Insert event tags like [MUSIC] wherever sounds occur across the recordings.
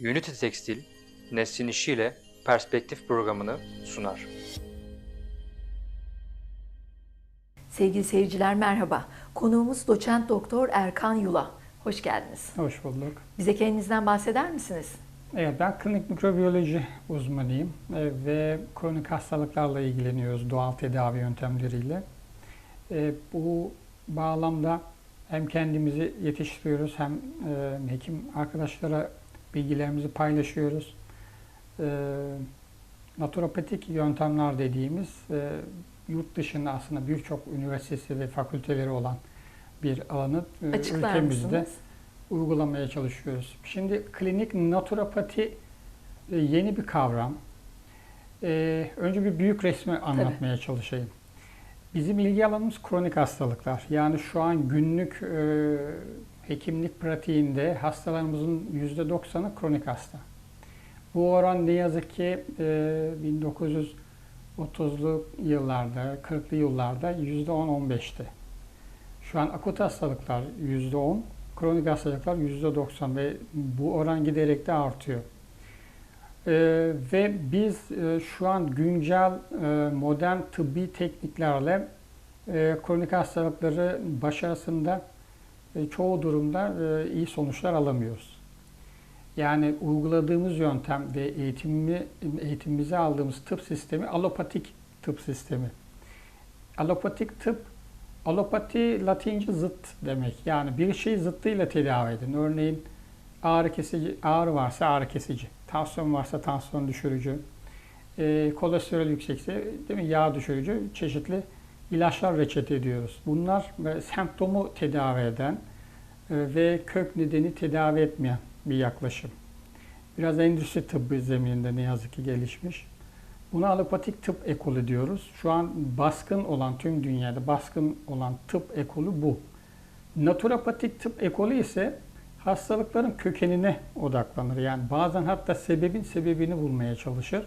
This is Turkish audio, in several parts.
Unity Tekstil, Neslin İşi ile Perspektif programını sunar. Sevgili seyirciler merhaba. Konuğumuz doçent doktor Erkan Yula. Hoş geldiniz. Hoş bulduk. Bize kendinizden bahseder misiniz? Evet, ben klinik mikrobiyoloji uzmanıyım e, ve kronik hastalıklarla ilgileniyoruz doğal tedavi yöntemleriyle. E, bu bağlamda hem kendimizi yetiştiriyoruz hem e, hekim arkadaşlara bilgilerimizi paylaşıyoruz. E, naturopatik yöntemler dediğimiz e, yurt dışında aslında birçok üniversitesi ve fakülteleri olan bir alanı e, Açıklar ülkemizde mısınız? uygulamaya çalışıyoruz. Şimdi klinik naturopati e, yeni bir kavram. E, önce bir büyük resmi anlatmaya çalışayım. Bizim ilgi alanımız kronik hastalıklar. Yani şu an günlük e, hekimlik pratiğinde hastalarımızın %90'ı kronik hasta. Bu oran ne yazık ki e, 1930'lu yıllarda, 40'lı yıllarda %10-15'ti. Şu an akut hastalıklar %10, kronik hastalıklar %90 ve bu oran giderek de artıyor. Ee, ve biz e, şu an güncel e, modern tıbbi tekniklerle e, kronik hastalıkları başarısında e, çoğu durumda e, iyi sonuçlar alamıyoruz. Yani uyguladığımız yöntem ve eğitimimi, eğitimimize aldığımız tıp sistemi alopatik tıp sistemi. Alopatik tıp Alopati Latince zıt demek. Yani bir şeyi zıttıyla tedavi edin. Örneğin ağrı kesici, ağrı varsa ağrı kesici, tansiyon varsa tansiyon düşürücü, e, kolesterol yüksekse değil mi yağ düşürücü çeşitli ilaçlar reçete ediyoruz. Bunlar e, semptomu tedavi eden e, ve kök nedeni tedavi etmeyen bir yaklaşım. Biraz endüstri tıbbı zemininde ne yazık ki gelişmiş. Buna alopatik tıp ekolü diyoruz. Şu an baskın olan, tüm dünyada baskın olan tıp ekolü bu. Naturopatik tıp ekolü ise hastalıkların kökenine odaklanır. Yani bazen hatta sebebin sebebini bulmaya çalışır.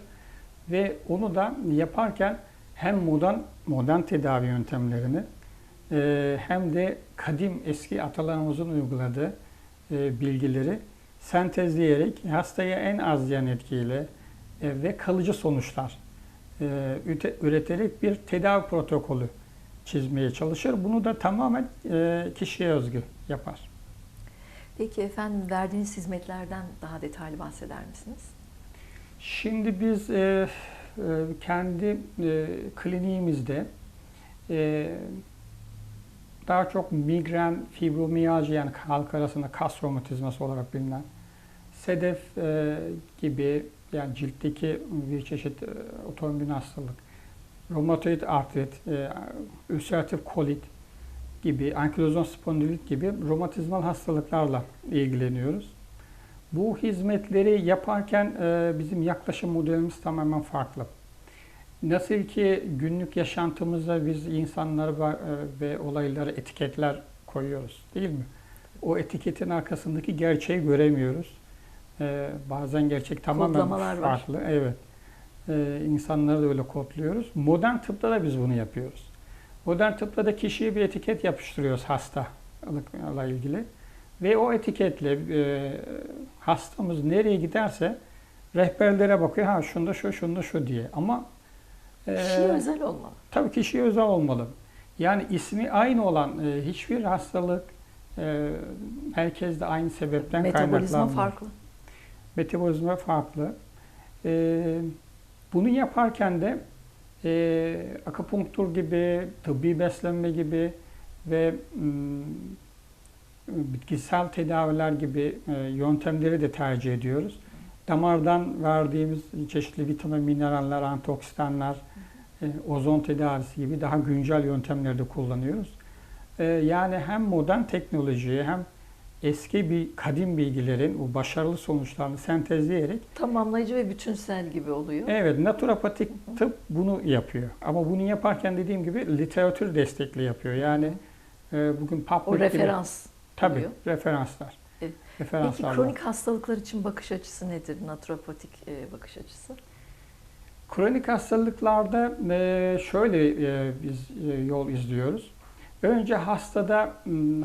Ve onu da yaparken hem modern, modern tedavi yöntemlerini e, hem de kadim eski atalarımızın uyguladığı e, bilgileri sentezleyerek hastaya en az yan etkiyle e, ve kalıcı sonuçlar e, üreterek bir tedavi protokolü çizmeye çalışır. Bunu da tamamen e, kişiye özgü yapar. Peki efendim verdiğiniz hizmetlerden daha detaylı bahseder misiniz? Şimdi biz kendi kliniğimizde daha çok migren, fibromiyalji yani halk arasında kas romatizması olarak bilinen sedef gibi yani ciltteki bir çeşit e, otoimmün hastalık, romatoid artrit, e, ülseratif kolit gibi, ankilozon spondilit gibi romatizmal hastalıklarla ilgileniyoruz. Bu hizmetleri yaparken e, bizim yaklaşım modelimiz tamamen farklı. Nasıl ki günlük yaşantımızda biz insanları ve olayları etiketler koyuyoruz değil mi? O etiketin arkasındaki gerçeği göremiyoruz. Ee, bazen gerçek tamamen Kodlamalar farklı. Var. Evet. Ee, insanları da öyle kodluyoruz. Modern tıpta da biz bunu yapıyoruz. Modern tıpta da kişiye bir etiket yapıştırıyoruz hastalıkla ilgili. Ve o etiketle e, hastamız nereye giderse rehberlere bakıyor. Ha şunda şu, şunda şu diye. Ama e, kişiye özel olmalı. Tabii kişiye özel olmalı. Yani ismi aynı olan e, hiçbir hastalık e, herkes aynı sebepten kaynaklanmıyor. Metabolizma farklı metabolizma farklı. E, bunu yaparken de e, akupunktur gibi, tıbbi beslenme gibi ve m, bitkisel tedaviler gibi e, yöntemleri de tercih ediyoruz. Damardan verdiğimiz çeşitli vitamin, mineraller, antioksidanlar, e, ozon tedavisi gibi daha güncel yöntemleri de kullanıyoruz. E, yani hem modern teknolojiyi hem eski bir kadim bilgilerin o başarılı sonuçlarını sentezleyerek tamamlayıcı ve bütünsel gibi oluyor. Evet, naturopatik tıp bunu yapıyor. Ama bunu yaparken dediğim gibi literatür destekli yapıyor. Yani e, bugün PubMed o referans gibi, tabii oluyor. referanslar. Evet. Referanslar Peki kronik hastalıklar için bakış açısı nedir? Naturopatik e, bakış açısı? Kronik hastalıklarda e, şöyle e, biz e, yol izliyoruz. Önce hastada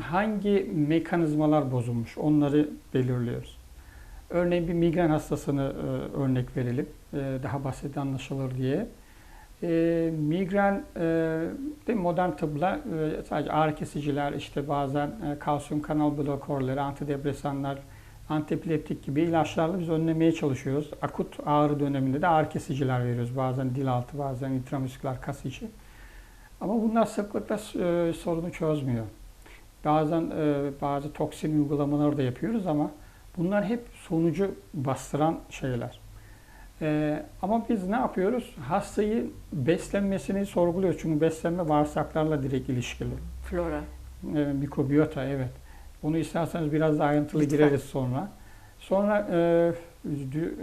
hangi mekanizmalar bozulmuş onları belirliyoruz. Örneğin bir migren hastasını e, örnek verelim. E, daha basit anlaşılır diye. E, migren e, de modern tıbla e, sadece ağrı kesiciler, işte bazen e, kalsiyum kanal blokörleri, antidepresanlar, antipileptik gibi ilaçlarla biz önlemeye çalışıyoruz. Akut ağrı döneminde de ağrı kesiciler veriyoruz. Bazen dil altı, bazen intramusküler kas içi. Ama bunlar sıklıkla e, sorunu çözmüyor. Bazen e, bazı toksin uygulamaları da yapıyoruz ama bunlar hep sonucu bastıran şeyler. E, ama biz ne yapıyoruz? Hastayı beslenmesini sorguluyoruz. Çünkü beslenme bağırsaklarla direkt ilişkili. Flora. E, mikrobiyota evet. Bunu isterseniz biraz daha ayrıntılı Lütfen. gireriz sonra. Sonra e, dü-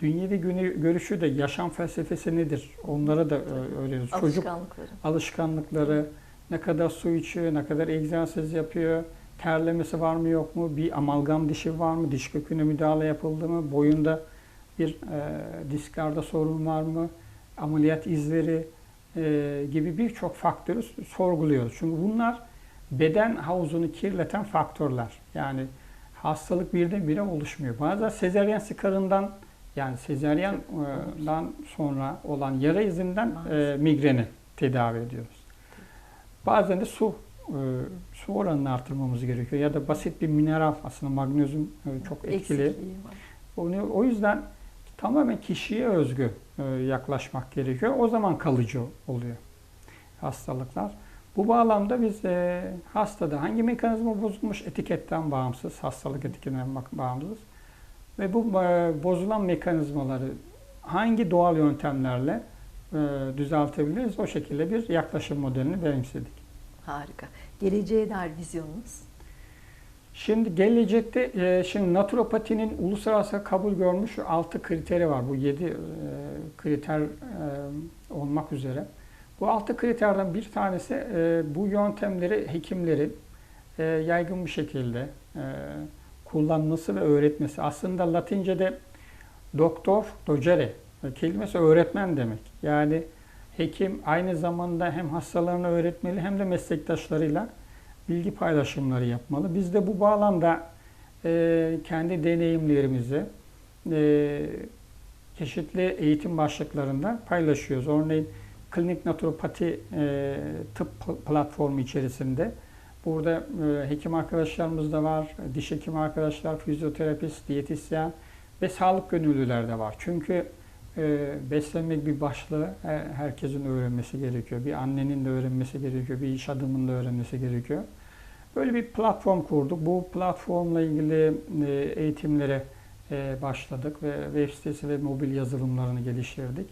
dünyevi günü görüşü de yaşam felsefesi nedir? Onları da e, öğreniyoruz. Çocuk Alışkanlıkları. alışkanlıkları, ne kadar su içiyor, ne kadar egzersiz yapıyor, terlemesi var mı yok mu, bir amalgam dişi var mı, diş köküne müdahale yapıldı mı, boyunda bir e, disklerde sorun var mı, ameliyat izleri e, gibi birçok faktörü sorguluyoruz. Çünkü bunlar beden havuzunu kirleten faktörler. Yani hastalık birdenbire oluşmuyor. Bazen sezeryen sıkarından yani sezeryandan sonra olan yara izinden e, migreni tedavi ediyoruz. Bazen de su e, su oranını artırmamız gerekiyor ya da basit bir mineral aslında magnezyum e, çok etkili. Onu, o yüzden tamamen kişiye özgü e, yaklaşmak gerekiyor. O zaman kalıcı oluyor hastalıklar. Bu bağlamda biz e, hastada hangi mekanizma bozulmuş etiketten bağımsız, hastalık etiketinden bağımsız ve bu e, bozulan mekanizmaları hangi doğal yöntemlerle e, düzeltebiliriz o şekilde bir yaklaşım modelini benimsedik. Harika. Geleceğe dair vizyonunuz. Şimdi gelecekte e, şimdi naturopatinin uluslararası kabul görmüş 6 kriteri var. Bu 7 kriter e, olmak üzere. Bu 6 kriterden bir tanesi e, bu yöntemleri hekimlerin e, yaygın bir şekilde e, kullanması ve öğretmesi. Aslında Latince'de doktor, docere e, kelimesi öğretmen demek. Yani hekim aynı zamanda hem hastalarına öğretmeli hem de meslektaşlarıyla bilgi paylaşımları yapmalı. Biz de bu bağlamda e, kendi deneyimlerimizi e, çeşitli eğitim başlıklarında paylaşıyoruz. Örneğin klinik naturopati e, tıp pl- platformu içerisinde burada hekim arkadaşlarımız da var, diş hekimi arkadaşlar, fizyoterapist, diyetisyen ve sağlık gönüllüler de var. Çünkü e, beslenmek bir başlığı her- herkesin öğrenmesi gerekiyor. Bir annenin de öğrenmesi gerekiyor, bir iş adamının da öğrenmesi gerekiyor. Böyle bir platform kurduk. Bu platformla ilgili e, eğitimlere e, başladık ve web sitesi ve mobil yazılımlarını geliştirdik.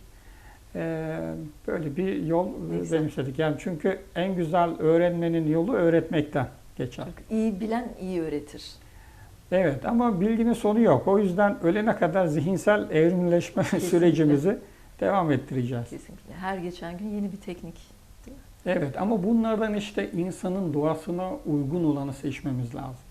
E, Böyle bir yol benimsedik. Yani çünkü en güzel öğrenmenin yolu öğretmekten geçer. Çok iyi bilen iyi öğretir. Evet ama bilginin sonu yok. O yüzden ölene kadar zihinsel evrimleşme [LAUGHS] Kesinlikle. sürecimizi devam ettireceğiz. Kesinlikle. Her geçen gün yeni bir teknik. Evet ama bunlardan işte insanın doğasına uygun olanı seçmemiz lazım.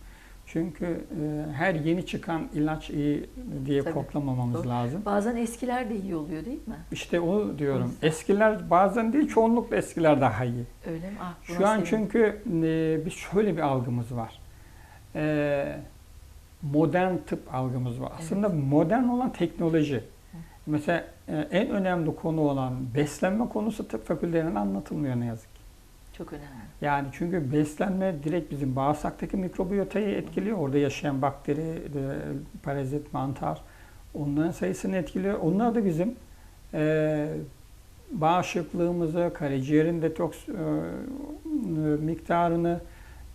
Çünkü e, her yeni çıkan ilaç iyi diye Tabii. koklamamamız Doğru. lazım. Bazen eskiler de iyi oluyor değil mi? İşte onu diyorum. Yüzden. Eskiler bazen değil çoğunlukla eskiler daha iyi. Öyle mi? Ah, Şu an sevindim. çünkü e, bir şöyle bir algımız var. E, modern tıp algımız var. Aslında modern olan teknoloji. Mesela e, en önemli konu olan beslenme konusu tıp fakültelerinde anlatılmıyor ne yazık ki. Çok önemli. Yani çünkü beslenme direkt bizim bağırsaktaki mikrobiyotayı etkiliyor. Orada yaşayan bakteri, e, parazit, mantar onların sayısını etkiliyor. Onlar da bizim e, bağışıklığımızı, karaciğerin detoks e, miktarını,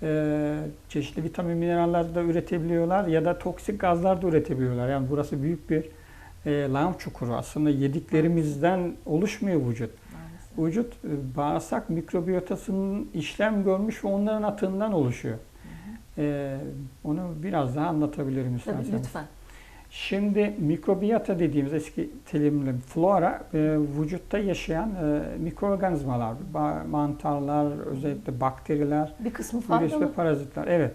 e, çeşitli vitamin mineraller de üretebiliyorlar ya da toksik gazlar da üretebiliyorlar. Yani burası büyük bir e, lağım çukuru. Aslında yediklerimizden oluşmuyor vücut. Maalesef. Vücut e, bağırsak mikrobiyotasının işlem görmüş ve onların atığından oluşuyor. E, onu biraz daha anlatabilirim Tabii isterseniz. lütfen. Şimdi mikrobiyota dediğimiz eski terimle flora e, vücutta yaşayan e, mikroorganizmalar, mantarlar, özellikle bakteriler, Bir kısmı virüs ve parazitler. Evet.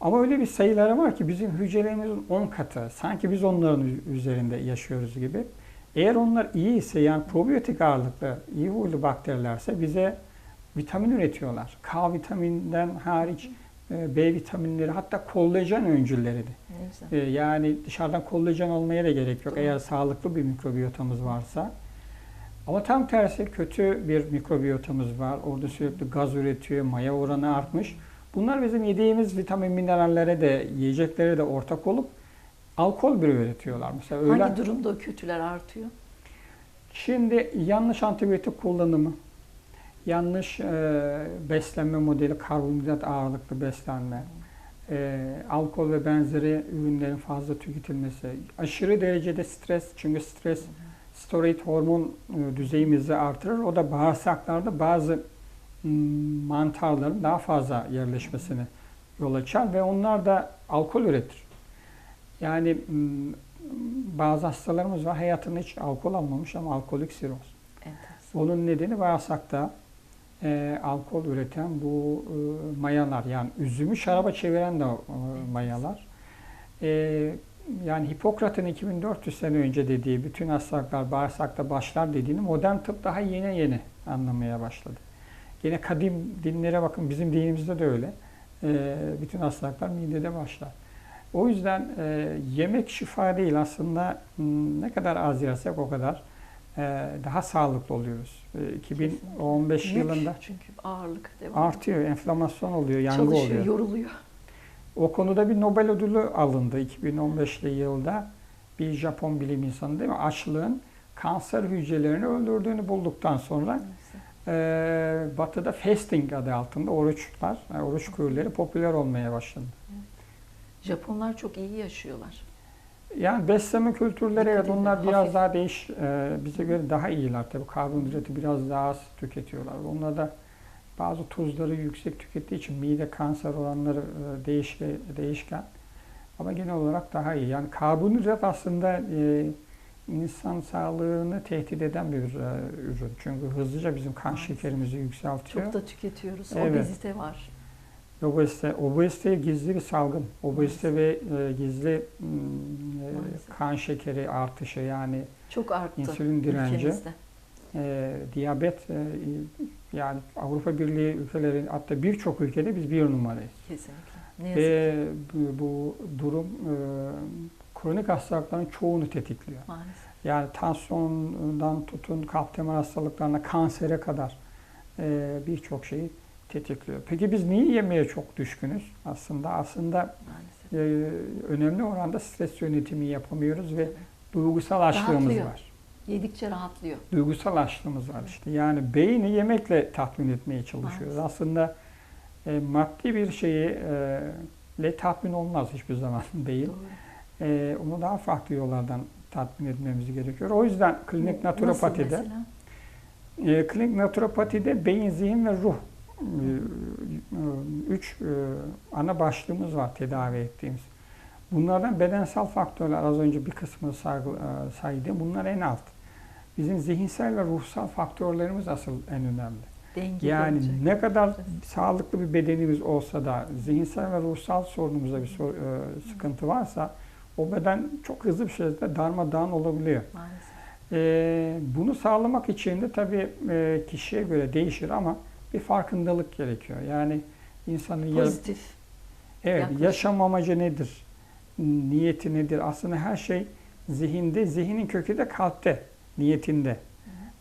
Ama öyle bir sayıları var ki bizim hücrelerimizin 10 katı. Sanki biz onların üzerinde yaşıyoruz gibi. Eğer onlar iyi ise yani probiyotik ağırlıklı, iyi huylu bakterilerse bize vitamin üretiyorlar. K vitamininden hariç B vitaminleri hatta kollajen öncülleri de. Ne güzel. E, Yani dışarıdan kollajen almaya da gerek yok Doğru. eğer sağlıklı bir mikrobiyotamız varsa. Ama tam tersi kötü bir mikrobiyotamız var. Orada sürekli gaz üretiyor, maya oranı artmış. Bunlar bizim yediğimiz vitamin minerallere de, yiyeceklere de ortak olup alkol bir üretiyorlar. Mesela. Hangi durumda o kötüler artıyor? Şimdi yanlış antibiyotik kullanımı, yanlış e, beslenme modeli, karbonhidrat ağırlıklı beslenme, e, alkol ve benzeri ürünlerin fazla tüketilmesi, aşırı derecede stres, çünkü stres steroid hormon e, düzeyimizi artırır. O da bağırsaklarda bazı mantarların daha fazla yerleşmesine yol açar ve onlar da alkol üretir. Yani bazı hastalarımız var hayatında hiç alkol almamış ama alkolik siroz. Enteresan. Onun nedeni bağırsakta e, alkol üreten bu e, mayalar yani üzümü şaraba çeviren de e, mayalar. E, yani Hipokrat'ın 2400 sene önce dediği bütün hastalıklar bağırsakta başlar dediğini modern tıp daha yeni yeni anlamaya başladı. Yine kadim dinlere bakın bizim dinimizde de öyle. E, bütün hastalıklar midede başlar. O yüzden e, yemek şifa değil aslında m, ne kadar az yersek o kadar daha sağlıklı oluyoruz. E, 2015 Yük yılında Çünkü ağırlık devam. artıyor, enflamasyon oluyor, yangı Çalışıyor, oluyor. yoruluyor. O konuda bir Nobel ödülü alındı 2015'li yılda. Bir Japon bilim insanı değil mi? Açlığın kanser hücrelerini öldürdüğünü bulduktan sonra e, Batı'da fasting adı altında oruçlar, yani oruç kürleri popüler olmaya başladı. Japonlar çok iyi yaşıyorlar. Yani beslenme kültürleri evet onlar biraz hafif. daha değiş, e, bize göre daha iyiler tabii karbonhidratı biraz daha az tüketiyorlar. Onlar da bazı tuzları yüksek tükettiği için mide kanser oranları e, değişke, değişken. Ama genel olarak daha iyi. Yani karbonhidrat aslında e, insan sağlığını tehdit eden bir e, ürün. Çünkü hızlıca bizim kan şekerimizi yükseltiyor. Çok da tüketiyoruz. Evet. Obezite var. Obezite, obezite gizli bir salgın. Obezite ve e, gizli e, kan şekeri artışı yani Çok arttı insülin direnci, ülkemizde. e, diyabet e, yani Avrupa Birliği ülkeleri hatta birçok ülkede biz bir numarayız. Kesinlikle. Ne yazık. Ve bu, bu durum e, kronik hastalıkların çoğunu tetikliyor. Maalesef. Yani tansiyondan tutun kalp damar hastalıklarına, kansere kadar e, birçok şeyi tetikliyor. Peki biz niye yemeğe çok düşkünüz? Aslında aslında e, önemli oranda stres yönetimi yapamıyoruz ve duygusal açlığımız Rahatlıyor. var. Yedikçe rahatlıyor. Duygusal açlığımız var işte. Yani beyni yemekle tatmin etmeye çalışıyoruz. Maalesef. Aslında e, maddi bir şeyi e, le tatmin olmaz hiçbir zaman [LAUGHS] beyin. Doğru. E, onu daha farklı yollardan tatmin etmemiz gerekiyor. O yüzden klinik naturopatide e, klinik naturopatide beyin, zihin ve ruh üç e, ana başlığımız var tedavi ettiğimiz. Bunlardan bedensel faktörler az önce bir kısmını e, saydım. Bunlar en alt. Bizim zihinsel ve ruhsal faktörlerimiz asıl en önemli. Denge Yani olacak. ne kadar sağlıklı bir bedenimiz olsa da zihinsel ve ruhsal sorunumuzda bir sor- e, sıkıntı varsa o beden çok hızlı bir şekilde darmadağın olabiliyor. Maalesef. E, bunu sağlamak için de tabii e, kişiye göre değişir ama bir farkındalık gerekiyor. Yani insanın ya- Pozitif. evet, yaklaşım. yaşam amacı nedir? Niyeti nedir? Aslında her şey zihinde, zihnin kökü de kalpte, niyetinde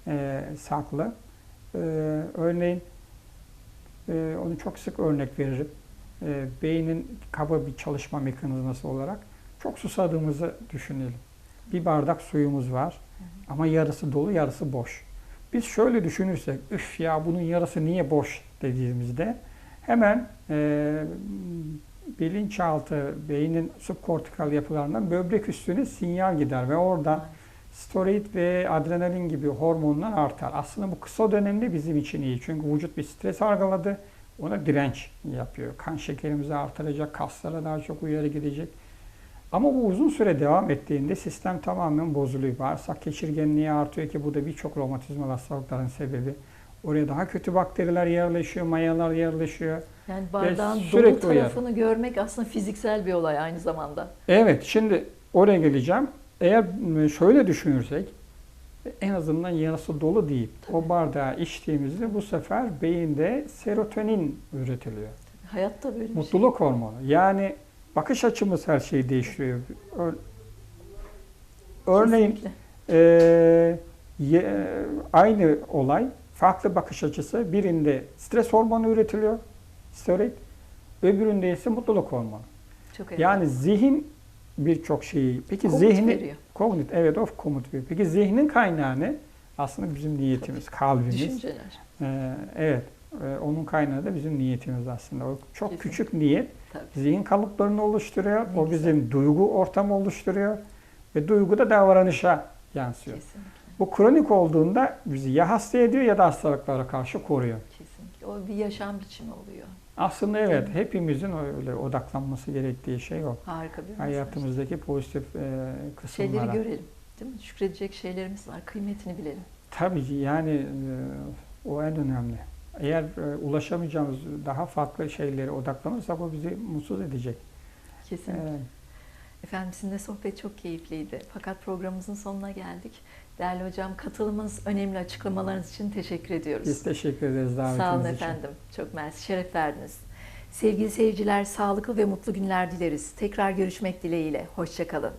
e, saklı. E, örneğin e, onu çok sık örnek veririm. E, beynin kaba bir çalışma mekanizması olarak çok susadığımızı düşünelim. Bir bardak suyumuz var ama yarısı dolu, yarısı boş. Biz şöyle düşünürsek, üf ya bunun yarısı niye boş dediğimizde hemen e, bilinçaltı, beynin subkortikal yapılarından böbrek üstüne sinyal gider ve Maalesef. steroid ve adrenalin gibi hormonlar artar. Aslında bu kısa dönemde bizim için iyi. Çünkü vücut bir stres algıladı. Ona direnç yapıyor. Kan şekerimizi artıracak, kaslara daha çok uyarı gidecek. Ama bu uzun süre devam ettiğinde sistem tamamen bozuluyor. Bağırsak geçirgenliği artıyor ki bu da birçok romatizmal hastalıkların sebebi. Oraya daha kötü bakteriler yerleşiyor, mayalar yerleşiyor. Yani bardağın dolu tarafını görmek aslında fiziksel bir olay aynı zamanda. Evet, şimdi oraya geleceğim. Eğer m, şöyle düşünürsek, en azından yarısı dolu deyip o bardağı içtiğimizde bu sefer beyinde serotonin üretiliyor. Hayatta böyle bir şey. Mutluluk hormonu. Yani bakış açımız her şeyi değiştiriyor. Ör- Örneğin. Ee, ye- aynı olay farklı bakış açısı. Birinde stres hormonu üretiliyor, steroid. Öbüründe ise mutluluk hormonu. Çok önemli. Yani zihin birçok şeyi. Peki Komut zihni veriyor. komut evet of komut veriyor. Peki zihnin kaynağı ne? Aslında bizim niyetimiz, kalbimiz. Düşünceler. Ee, evet. Ee, onun kaynağı da bizim niyetimiz aslında. O çok Kesinlikle. küçük niyet Tabii. zihin kalıplarını oluşturuyor. Ne o güzel. bizim duygu ortamı oluşturuyor ve duygu da davranışa yansıyor. Kesinlikle. Bu kronik olduğunda bizi ya hasta ediyor ya da hastalıklara karşı koruyor. Kesinlikle. O bir yaşam biçimi oluyor. Aslında evet hepimizin öyle odaklanması gerektiği şey o. Harika bir mesaj. Hayatımızdaki pozitif e, Şeyleri kısımlara. görelim. Değil mi? Şükredecek şeylerimiz var. Kıymetini bilelim. Tabii ki yani e, o en önemli. Eğer e, ulaşamayacağımız daha farklı şeylere odaklanırsak o bizi mutsuz edecek. Kesinlikle. E, Efendim sizinle sohbet çok keyifliydi. Fakat programımızın sonuna geldik. Değerli hocam katılımınız, önemli açıklamalarınız için teşekkür ediyoruz. biz teşekkür ederiz davetiniz Sağ olun için. efendim. Çok mersi. Şeref verdiniz. Sevgili seyirciler, sağlıklı ve mutlu günler dileriz. Tekrar görüşmek dileğiyle. Hoşçakalın.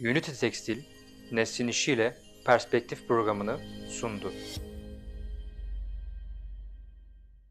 Unity Tekstil, Neslin İşi ile Perspektif programını sundu.